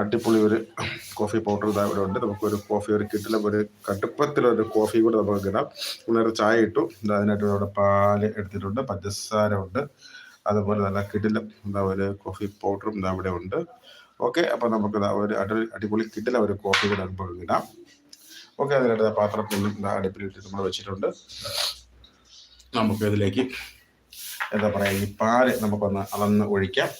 അടിപൊളി ഒരു coffee powder ഇതാ ഇവിടെ ഉണ്ട്. നമുക്കൊരു കോഫി ഒരു കിട്ടിലും ഒരു കടുപ്പത്തിലൊരു കോഫി കൂടെ നമുക്ക് ഇടാം. നേരെ ചായ ഇട്ടു. അതിനായിട്ട് അവിടെ പാൽ എടുത്തിട്ടുണ്ട്. പഞ്ചസാര ഉണ്ട്. അതുപോലെ നല്ല കിടിലം എന്താ ഒരു കോഫി പൗഡറും ഇതാ ഇവിടെ ഉണ്ട്. ഓക്കെ അപ്പോൾ നമുക്ക് ഒരു അടി അടിപൊളി കിട്ടില്ല ഒരു കോഫി കൂടെ നമുക്ക് കിട്ടാം ഓക്കെ അതിനായിട്ട് പാത്രത്തിൽ അടുപ്പിലിട്ട് നമ്മൾ വെച്ചിട്ടുണ്ട്. നമുക്ക് ഇതിലേക്ക് എന്താ പറയുക ഈ പാൽ നമുക്കൊന്ന് അളന്ന് ഒഴിക്കാം.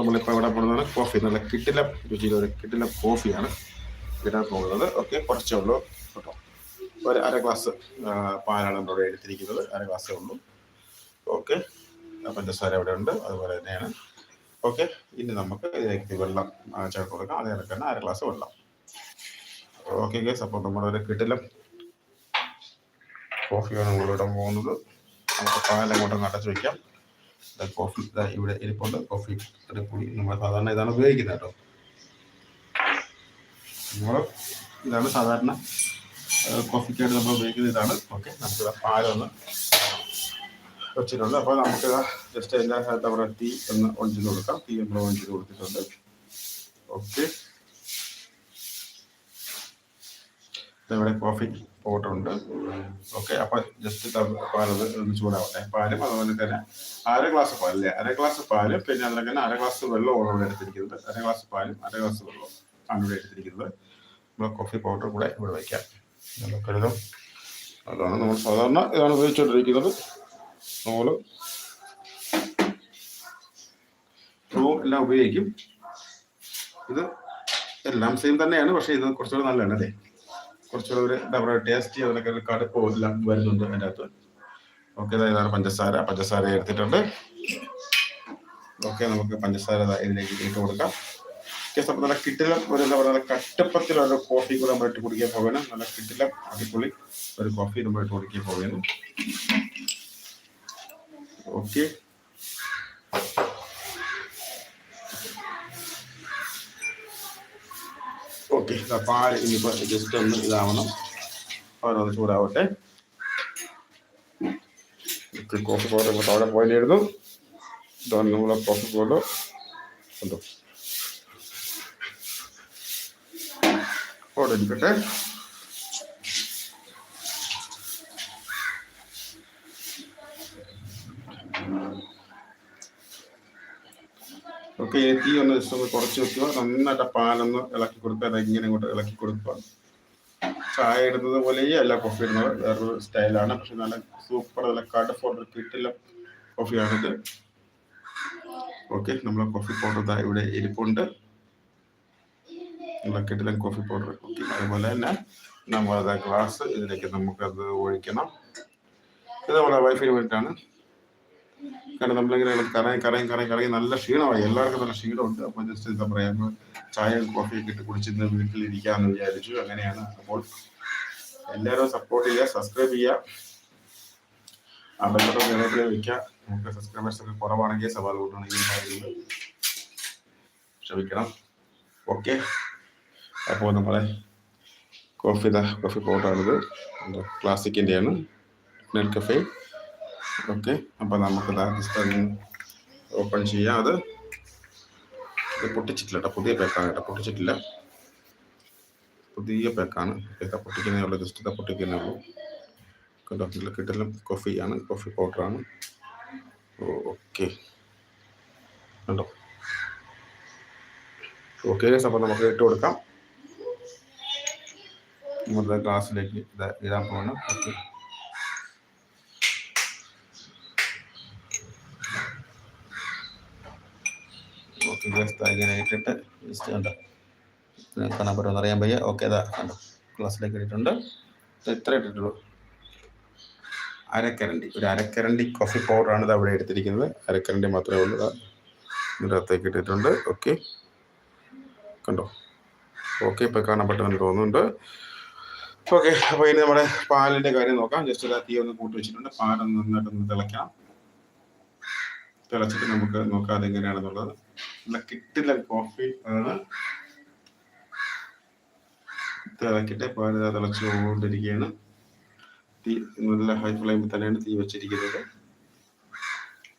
നമ്മളിപ്പോൾ ഇവിടെ പോകുന്നത് കോഫി. നല്ല കിട്ടില രുചിയിൽ ഒരു കിട്ടില കോഫിയാണ് ഇടാൻ പോകുന്നത്. ഓക്കെ കുറച്ചേ ഉള്ളൂ കേട്ടോ. ഒരു അര ഗ്ലാസ് പാലാണ് നമ്മളിവിടെ എടുത്തിരിക്കുന്നത്. അര ഗ്ലാസ്സേ ഉള്ളൂ. ഓക്കെ പഞ്ചസാര ഇവിടെ ഉണ്ട്. അതുപോലെ തന്നെയാണ്. ഓക്കെ ഇനി നമുക്ക് ഇതിലേക്ക് വെള്ളം ചേർത്ത് കൊടുക്കാം. അതേ കണക്ക് അര ഗ്ലാസ് വെള്ളം. ഓക്കെ ഗേസ് അപ്പോൾ നമ്മുടെ ഒരു കിട്ടില കോഫിയാണ് നമ്മളിടാൻ പോകുന്നത്. നമുക്ക് പാലങ്ങോട്ടങ്ങ് അടച്ചു വയ്ക്കാം കോഫി ഇവിടെ ഇരിപ്പുണ്ട്. കോഫി കൂടി നമ്മൾ സാധാരണ ഇതാണ് ഉപയോഗിക്കുന്നത് കേട്ടോ. നമ്മൾ ഇതാണ് സാധാരണ കോഫിക്കായിട്ട് നമ്മൾ ഉപയോഗിക്കുന്ന ഇതാണ്. ഓക്കെ നമുക്ക് പാലൊന്ന് വെച്ചിട്ടുണ്ട്. അപ്പോൾ നമുക്ക് ജസ്റ്റ് എല്ലാ സ്ഥലത്ത് അവിടെ തീ ഒന്ന് ഓൺ കൊടുക്കാം. ടീ നമ്മൾ ചെയ്ത് കൊടുത്തിട്ടുണ്ട്. ഓക്കെ ഇവിടെ കോഫി പൗഡർ ഉണ്ട് ഓക്കെ അപ്പൊ ജസ്റ്റ് പാലത് ഒന്ന് ചൂടാവട്ടെ. പാലും അതുപോലെ തന്നെ അര ഗ്ലാസ് പാലല്ലേ അര ഗ്ലാസ് പാലും പിന്നെ അതിൽ തന്നെ അര ഗ്ലാസ് വെള്ളം ഇവിടെ എടുത്തിരിക്കുന്നത്. അര ഗ്ലാസ് പാലും അര ഗ്ലാസ് വെള്ളവും ആണ് ഇവിടെ എടുത്തിരിക്കുന്നത്. നമ്മൾ കോഫി പൗഡർ കൂടെ ഇവിടെ വയ്ക്കാം നല്ല കരുതും. അതാണ് നമ്മൾ സാധാരണ ഇതാണ് ഉപയോഗിച്ചുകൊണ്ടിരിക്കുന്നത് നമ്മൾ റൂം എല്ലാം ഉപയോഗിക്കും. ഇത് എല്ലാം സെയിം തന്നെയാണ് പക്ഷേ ഇത് കുറച്ചുകൂടെ നല്ലതാണ് അല്ലേ? കുറച്ചുകൂടെ ഒരു എന്താ പറയുക ടേസ്റ്റ് അതിനൊക്കെ ഒരു കടുപ്പോ എല്ലാം വരുന്നുണ്ട് അതിന്റെ അകത്ത് ഓക്കെ ഇതാണ് പഞ്ചസാര. പഞ്ചസാര എടുത്തിട്ടുണ്ട്. ഓക്കെ നമുക്ക് പഞ്ചസാര ഇതിലേക്ക് ഇട്ട് കൊടുക്കാം. ഓക്കെ നല്ല കിട്ടില ഒരു എന്താ പറയുക നല്ല കട്ടപ്പത്തിൽ ഒരു കോഫി കൂടെ നമ്മൾ ഇട്ട് കുടിക്കാൻ പോകണം നല്ല കിട്ടില അടിപൊളി ഒരു കോഫി നമ്മൾ ഇട്ട് കുടിക്കാൻ പോകുന്നു ഓക്കെ ഓക്കെ പാൽ ഇനിയിപ്പോൾ ജസ്റ്റ് ഒന്ന് ഇതാവണം. അവരൊന്ന് ചൂടാവട്ടെ. ഓക്കെ കോഫി പൗഡർ ഇങ്ങോട്ട് അവിടെ പോയിട്ടായിരുന്നു ഇതാണ് നമ്മളെ കോഫി പൗഡർ കണ്ടോ? അവിടെ ഇരിക്കട്ടെ. ഓക്കെ തീ ഒന്ന് ജസ്റ്റ് ഒന്ന് കുറച്ച് വെക്കുക. നന്നായിട്ട് പാലൊന്ന് ഇളക്കി കൊടുക്കുക അത് ഇങ്ങനെ ഇങ്ങോട്ട് ഇളക്കി കൊടുക്കുക. ചായ ഇടുന്നത് പോലെയേ അല്ല കോഫി ഇടുന്നത് വേറൊരു സ്റ്റൈലാണ് പക്ഷെ നല്ല സൂപ്പർ നല്ല കടുപ്പുള്ള കിട്ടില്ല കോഫിയാണിത് ഓക്കെ നമ്മളെ കോഫി പൗഡർ ദാ ഇവിടെ ഇരിപ്പുണ്ട്. നമ്മളെ കിട്ടില്ല കോഫി പൗഡർ ഓക്കെ അതുപോലെ തന്നെ നമ്മളത് ഗ്ലാസ് ഇതിലേക്ക് നമുക്കത് ഒഴിക്കണം. ഇത് നമ്മളെ വൈഫിന് വേണ്ടിയിട്ടാണ് കാരണം നമ്മളിങ്ങനെ കറങ്ങി കറങ്ങി കറങ്ങി കറങ്ങി നല്ല ക്ഷീണമായി. എല്ലാവർക്കും നല്ല ക്ഷീണമുണ്ട്. അപ്പോൾ ജസ്റ്റ് എന്താ പറയാ ചായ കോഫി കോഫിയൊക്കെ ഇട്ട് കുടിച്ചിരുന്ന് വീട്ടിലിരിക്കാമെന്ന് വിചാരിച്ചു. അങ്ങനെയാണ് അപ്പോൾ എല്ലാവരും സപ്പോർട്ട് ചെയ്യുക സബ്സ്ക്രൈബ് ചെയ്യുക. ബന്ധപ്പെട്ട നിലവിൽ വയ്ക്കുക നമുക്ക് സബ്സ്ക്രൈബേഴ്സ് ഒക്കെ കുറവാണെങ്കിൽ സവാൽ കൂട്ടണമെങ്കിൽ ക്ഷമിക്കണം ഓക്കെ അപ്പോൾ നമ്മളെ കോഫി കോഫി പൗഡറാണിത് ക്ലാസിക്കിന്റെയാണ് നെൽ കഫേ ഓക്കെ അപ്പോൾ നമുക്ക് ഒന്ന് ഓപ്പൺ ചെയ്യാം. അത് ഇത് പൊട്ടിച്ചിട്ടില്ല കേട്ടോ പുതിയ പാക്കാണ് കേട്ടോ പൊട്ടിച്ചിട്ടില്ല. പുതിയ പാക്കാണ് ഇതാ പൊട്ടിക്കുന്നേ ഉള്ളൂ ജസ്റ്റ് ഇതാ പൊട്ടിക്കുന്നേ ഉള്ളൂ. കേട്ടോ ഇതിൽ കിട്ടലും കോഫിയാണ് കോഫി പൗഡറാണ് ഓക്കെ. കണ്ടോ? ഓക്കെ അപ്പോൾ നമുക്ക് ഇട്ട് കൊടുക്കാം. നമ്മുടെ ഗ്ലാസ്സിലേക്ക് ഇതാ ഇടാൻ പോകണം ഓക്കെ. ഓക്കെ ജസ്റ്റ് ഇങ്ങനെ ഇട്ടിട്ട് കണ്ടോ കാണാൻ പറ്റുമെന്ന് അറിയാൻ വയ്യ. ഓക്കെ ഇതാ കണ്ടോ. ക്ലാസ്സിലേക്ക് ഇട്ടിട്ടുണ്ട് ഇത് ഇത്ര ഇട്ടിട്ടുള്ളൂ. അരക്കരണ്ടി. ഒരു അരക്കരണ്ടി കോഫി പൗഡറാണ് ഇത് അവിടെ എടുത്തിരിക്കുന്നത്. അരക്കരണ്ടി മാത്രമേ ഉള്ളൂ. ഇതാ ഇതിന്റെ അകത്തേക്ക് ഇട്ടിട്ടുണ്ട്. ഓക്കെ കണ്ടോ? ഓക്കെ ഇപ്പോൾ കാണാൻ പറ്റുമെന്ന് തോന്നുന്നുണ്ട്. ഓക്കെ അപ്പോൾ ഇനി നമ്മുടെ പാലിന്റെ കാര്യം നോക്കാം. ജസ്റ്റ് ഒരു തീ ഒന്ന് കൂട്ടി വെച്ചിട്ടുണ്ട്. പാലൊന്ന് നന്നായിട്ടൊന്ന് തിളയ്ക്കാം തിളച്ചിട്ട് നമുക്ക് നോക്കാം അതെങ്ങനെയാണെന്നുള്ളത്. കിട്ടില്ല കോഫി ആണ് തിളക്കിട്ട്. പാൽ തിളച്ച് പോകൊണ്ടിരിക്കുകയാണ് തീ നല്ല ഹൈ ഫ്ലെയിമിൽ തന്നെയാണ് തീ വെച്ചിരിക്കുന്നത്.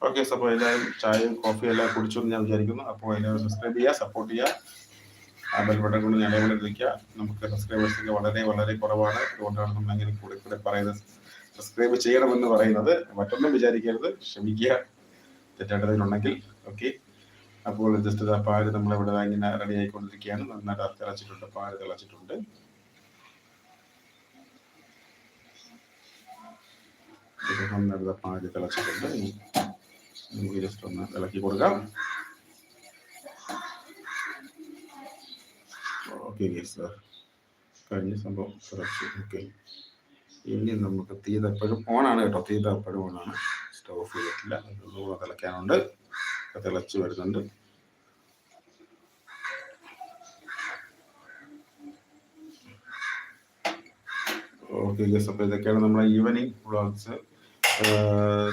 ഓക്കെ അപ്പോൾ എല്ലാവരും ചായയും കോഫിയും എല്ലാം കുടിച്ചു എന്ന് ഞാൻ വിചാരിക്കുന്നു. അപ്പോൾ എല്ലാവരും സബ്സ്ക്രൈബ് ചെയ്യുക സപ്പോർട്ട് ചെയ്യുക. ആ ബെൽ ബട്ടൺ കൊണ്ട് ഞാൻ ഇവിടെ വിളിക്കുക. നമുക്ക് സബ്സ്ക്രൈബേഴ്സ് ഒക്കെ വളരെ വളരെ കുറവാണ്. അതുകൊണ്ടാണ് നമ്മൾ അങ്ങനെ കൂടെ കൂടെ പറയുന്നത്. സബ്സ്ക്രൈബ് ചെയ്യണമെന്ന് പറയുന്നത്. മറ്റൊന്നും വിചാരിക്കരുത്. ക്ഷമിക്കുക. തെറ്റേണ്ടതിലുണ്ടെങ്കിൽ ഓക്കെ അപ്പോൾ ജസ്റ്റ് ഇതാ പാൽ നമ്മളിവിടെ ഇങ്ങനെ റെഡി ആയിക്കൊണ്ടിരിക്കുകയാണ്. നന്നായിട്ട് തിളച്ചിട്ടുണ്ട് പാൽ തിളച്ചിട്ടുണ്ട്. നന്നായിട്ട് പാൽ തിളച്ചിട്ടുണ്ട്. നമുക്ക് ജസ്റ്റ് ഒന്ന് ഇളക്കി കൊടുക്കാം. ഓക്കെ സാർ കഴിഞ്ഞ സംഭവം ഓക്കെ ഇനി നമുക്ക് തീ എപ്പോഴും ഓണാണ് കേട്ടോ. തീ എപ്പോഴും ഓണാണ് സ്റ്റവ് ഓഫ് ചെയ്തിട്ടില്ല ഒന്നുകൂടെ തിളയ്ക്കാനുണ്ട്. തിളച്ച് വരുന്നുണ്ട്. ഓക്കെ ഗസ് അപ്പോൾ ഇതൊക്കെയാണ് നമ്മുടെ ഈവനിങ് വ്ളോഗ്സ്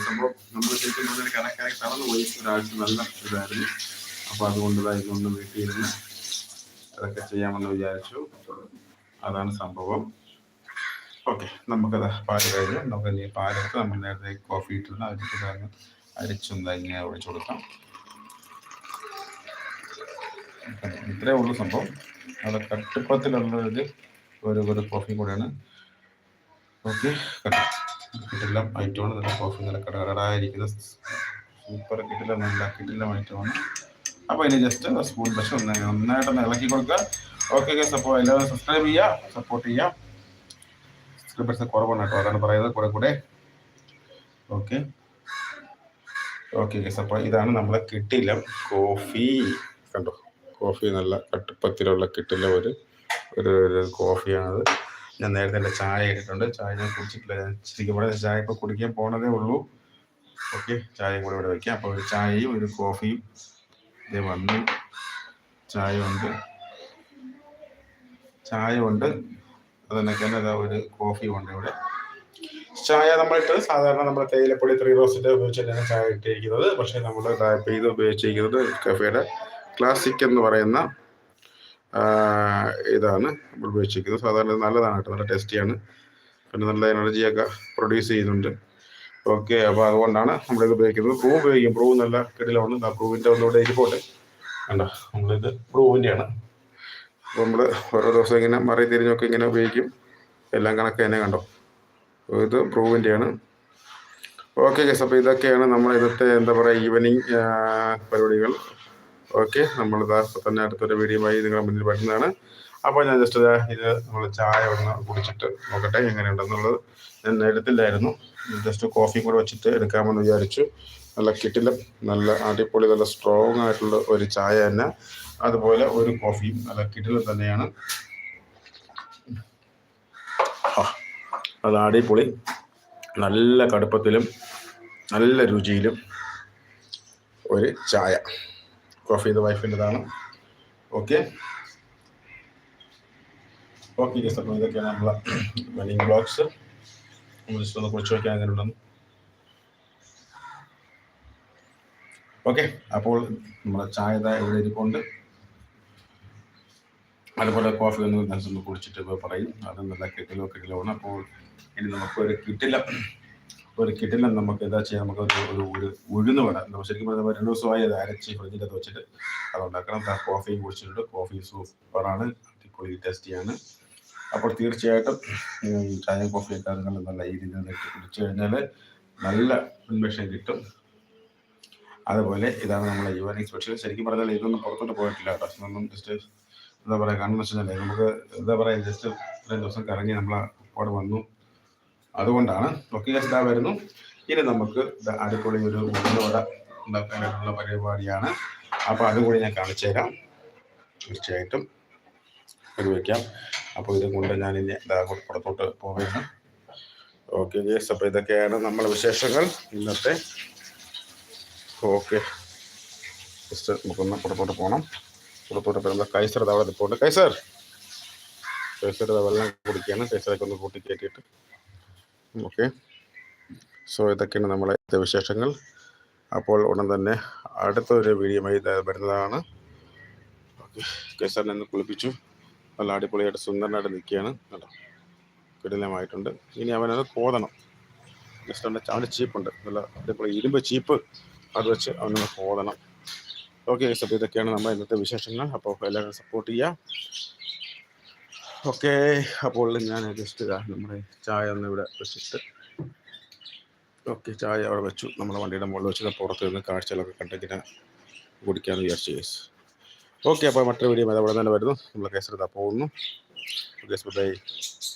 സംഭവം നമ്മൾ ശരിക്കും പറഞ്ഞാൽ കണക്കായി കടന്നു പോയി ഒരാഴ്ച നല്ല ഇതായിരുന്നു. അപ്പോൾ അതുകൊണ്ട് ഇതായിരുന്നു വീട്ടിൽ ഇരുന്ന് അതൊക്കെ ചെയ്യാമെന്ന് വിചാരിച്ചു. അതാണ് സംഭവം. ഓക്കെ നമുക്കത് പാൽ കഴിഞ്ഞു നമുക്ക് പാലെടുത്ത് നമ്മൾ നേരത്തെ കോഫി ഇട്ടിരുന്ന. കാരണം അരിച്ചൊന്ന് ഇങ്ങനെ ഒഴിച്ചു കൊടുക്കാം. ഇത്രേ ഉള്ളൂ സംഭവം. അത് കട്ടിപ്പത്തിലുള്ളത് ഒരു ഒരു ഒരു കോഫി കൂടെയാണ് ഓക്കെ കിട്ടില്ല ഐറ്റമാണ് നല്ല കോഫി നല്ല കടകടായിരിക്കുന്ന സൂപ്പർ കിട്ടില്ല നല്ല കിട്ടില്ല ഐറ്റമാണ് അപ്പോൾ ഇനി ജസ്റ്റ് സ്പൂൺ പക്ഷെ ഒന്ന് നന്നായിട്ടൊന്ന് ഇളക്കി കൊടുക്കുക. ഓക്കെ ഗസ് അപ്പോൾ എല്ലാവരും സബ്സ്ക്രൈബ് ചെയ്യുക സപ്പോർട്ട് ചെയ്യുക. സബ്സ്ക്രൈബേഴ്സ് കുറവാണ് കേട്ടോ അതാണ് പറയുന്നത്. കൂടെ കൂടെ. ഓക്കെ ഓക്കെ ഗസ് അപ്പോൾ ഇതാണ് നമ്മളെ കിട്ടില്ല കോഫി കണ്ടോ? കോഫി നല്ല കട്ടുപ്പത്തിലുള്ള കിട്ടുന്ന ഒരു ഒരു കോഫിയാണത്. ഞാൻ നേരത്തെ എന്റെ ചായ ഇട്ടിട്ടുണ്ട്. ചായ ഞാൻ കുടിച്ചിട്ടില്ല. ഞാൻ ശരിക്കും പറഞ്ഞാൽ ചായ ഇപ്പോൾ കുടിക്കാൻ പോണതേ ഉള്ളൂ. ഓക്കെ ചായയും കൂടെ ഇവിടെ വയ്ക്കാം അപ്പോൾ ഒരു ചായയും ഒരു കോഫിയും ഇത് വന്നു. ചായ ഉണ്ട് ചായ ഉണ്ട് അതിനൊക്കെ തന്നെ ഒരു കോഫി ഉണ്ട് ഇവിടെ. ചായ നമ്മളിട്ട് സാധാരണ നമ്മൾ തേയിലപ്പൊടി ത്രീ റോസിന്റെ ഉപയോഗിച്ചിട്ടാണ് ചായ ഇട്ടിരിക്കുന്നത്. പക്ഷേ നമ്മൾ ഇത് ഉപയോഗിച്ചിരിക്കുന്നത് കഫേയുടെ ക്ലാസിക് എന്ന് പറയുന്ന ഇതാണ് നമ്മൾ ഉപയോഗിച്ചിരിക്കുന്നത്. സാധാരണ നല്ലതാണ് കേട്ടോ. നല്ല ടേസ്റ്റിയാണ് പിന്നെ നല്ല എനർജിയൊക്കെ പ്രൊഡ്യൂസ് ചെയ്യുന്നുണ്ട്. ഓക്കെ അപ്പോൾ അതുകൊണ്ടാണ് നമ്മളിത് ഉപയോഗിക്കുന്നത്. പ്രൂവ് ഉപയോഗിക്കും. പ്രൂവ് നല്ല കിടിലമാണ്. ആ പ്രൂവിന്റെ ഒന്നുകൂടെ ഇരിപ്പോട്ടെ കണ്ടോ? നമ്മളിത് പ്രൂവിന്റെയാണ് അപ്പോൾ നമ്മൾ ഓരോ ദിവസം ഇങ്ങനെ മറി തിരിഞ്ഞൊക്കെ ഇങ്ങനെ ഉപയോഗിക്കും. എല്ലാം കണക്ക് തന്നെ കണ്ടോ? ഇത് പ്രൂവിന്റെയാണ് ഓക്കെ ഗസ് അപ്പോൾ ഇതൊക്കെയാണ് നമ്മൾ ഇന്നത്തെ എന്താ പറയുക ഈവനിങ് പരിപാടികൾ. ഓക്കെ നമ്മളിതാ തന്നെ അടുത്തൊരു വീഡിയോ ആയി നിങ്ങളുടെ മുന്നിൽ വരുന്നതാണ്. അപ്പോൾ ഞാൻ ജസ്റ്റ് ഇത് നമ്മൾ ചായ ഒന്ന് കുടിച്ചിട്ട് നോക്കട്ടെ എങ്ങനെയുണ്ടെന്നുള്ളത് ഞാൻ എടുത്തില്ലായിരുന്നു ജസ്റ്റ് കോഫിയും കൂടെ വെച്ചിട്ട് എടുക്കാമെന്ന് വിചാരിച്ചു. നല്ല കിട്ടിലും നല്ല അടിപൊളി നല്ല സ്ട്രോങ് ആയിട്ടുള്ള ഒരു ചായ തന്നെ. അതുപോലെ ഒരു കോഫിയും നല്ല കിട്ടിലും തന്നെയാണ്. അത് അടിപൊളി നല്ല കടുപ്പത്തിലും നല്ല രുചിയിലും ഒരു ചായ. കോഫി ഇത് വൈഫിന്റെതാണ് ഓക്കെ ഓക്കെ ഗസ് അപ്പം ഇതൊക്കെയാണ് നമ്മളെ വെഡിങ് ബ്ലോഗ്സ് ജസ്റ്റ് ഒന്ന് കുറിച്ച് വയ്ക്കാൻ അങ്ങനെ ഉണ്ടെന്ന് ഓക്കെ അപ്പോൾ നമ്മുടെ ചായ ഇവിടെ ഇരിപ്പുണ്ട്. അതുപോലെ കോഫി ഒന്ന് കുടിച്ചിട്ട് പറയും. അത് നല്ല കിട്ടിലോ കിട്ടിലോ അപ്പോൾ ഇനി നമുക്ക് ഒരു കിട്ടില്ല ഒരു കിട്ടില്ല നമുക്ക് എന്താ ചെയ്യാം? നമുക്ക് ഒരു ഉഴുന്ന് വേണം നമ്മൾ ശരിക്കും പറഞ്ഞാൽ രണ്ട് ദിവസമായി അത് അരച്ച് ഫ്രിഡ്ജിന്റെ വെച്ചിട്ട് അത് ഉണ്ടാക്കണം. കോഫിയും കുടിച്ചിട്ടുണ്ട്. കോഫി സൂപ്പറാണ്. അടിപൊളി ടേസ്റ്റിയാണ്. അപ്പോൾ തീർച്ചയായിട്ടും ചായ കോഫി നിങ്ങൾ നല്ല ഈ രീതിയിൽ കുടിച്ചു കഴിഞ്ഞാൽ നല്ല ഉന്മേഷം കിട്ടും. അതുപോലെ ഇതാണ് നമ്മളെ ഈവനിങ് സ്പെഷ്യൽ. ശരിക്കും പറഞ്ഞാൽ ഇതൊന്നും പുറത്തോട്ട് പോയിട്ടില്ല കേട്ടോ. ജസ്റ്റ് എന്താ പറയുക കാരണം വെച്ചാൽ നമുക്ക് എന്താ പറയുക ജസ്റ്റ് ഇത്രയും ദിവസം കറങ്ങി നമ്മൾ അവിടെ വന്നു. അതുകൊണ്ടാണ് ഒക്കെ ഇതാ വരുന്നു. ഇനി നമുക്ക് അടിപൊളി ഒരു ഉള്ളുവട ഉണ്ടാക്കാനായിട്ടുള്ള പരിപാടിയാണ്. അപ്പോൾ അതും കൂടി ഞാൻ കാണിച്ചു തരാം. തീർച്ചയായിട്ടും ഒരു വയ്ക്കാം അപ്പോൾ ഇതും കൊണ്ട് ഞാൻ ഇനി പുറത്തോട്ട് പോവുകയാണ്. ഓക്കെ യെസ് അപ്പോൾ ഇതൊക്കെയാണ് നമ്മളെ വിശേഷങ്ങൾ. ഇന്നത്തെ ഓക്കെ നമുക്കൊന്ന് പുറത്തോട്ട് പോകണം പുറത്തോട്ട് പോകുമ്പോൾ കൈസർ അവിടെ നിൽപ്പുണ്ട് കൈസർ. കൈസർ വെള്ളം കുടിക്കുകയാണ് കൈസറൊക്കെ ഒന്ന് കൂട്ടി കയറ്റിയിട്ട് ഓക്കെ. സോ ഇതൊക്കെയാണ് നമ്മളെ വിശേഷങ്ങൾ. അപ്പോൾ ഉടൻ തന്നെ അടുത്തൊരു വീഡിയോമായി വരുന്നതാണ്. ഓക്കെ. കേസാറിനെ ഒന്ന് കുളിപ്പിച്ചു. നല്ല അടിപൊളിയായിട്ട് സുന്ദരനായിട്ട് നിൽക്കുകയാണ്. കേട്ടോ കിടിലമായിട്ടുണ്ട് ഇനി അവനത് കോതണം. ജസ്റ്റ് അവന്റെ ചീപ്പുണ്ട്. നല്ല അടിപൊളി ഇരുമ്പ് ചീപ്പ് അത് വെച്ച് അവനൊന്ന് കോതണം. ഓക്കെ അപ്പോൾ ഇതൊക്കെയാണ് നമ്മുടെ ഇന്നത്തെ വിശേഷങ്ങൾ. അപ്പോൾ എല്ലാവരും സപ്പോർട്ട് ചെയ്യുക. ഓക്കെ അപ്പോൾ ഞാൻ ജസ്റ്റ് നമ്മുടെ ചായ ഒന്ന് ഇവിടെ വെച്ചിട്ട്. ഓക്കെ ചായ അവിടെ വെച്ചു. നമ്മുടെ വണ്ടിയുടെ മുകളിൽ വെച്ചിട്ട് പുറത്ത് നിന്ന് കാഴ്ചകളൊക്കെ കണ്ടിങ്ങനെ കുടിക്കാമെന്ന് വിചാരിച്ചു കേസ് ഓക്കെ അപ്പോൾ മറ്റൊരു വീഡിയോ അതവിടെ തന്നെ വരുന്നു. നമ്മൾ കേസെടുത്താൽ പോകുന്നു. Okay bye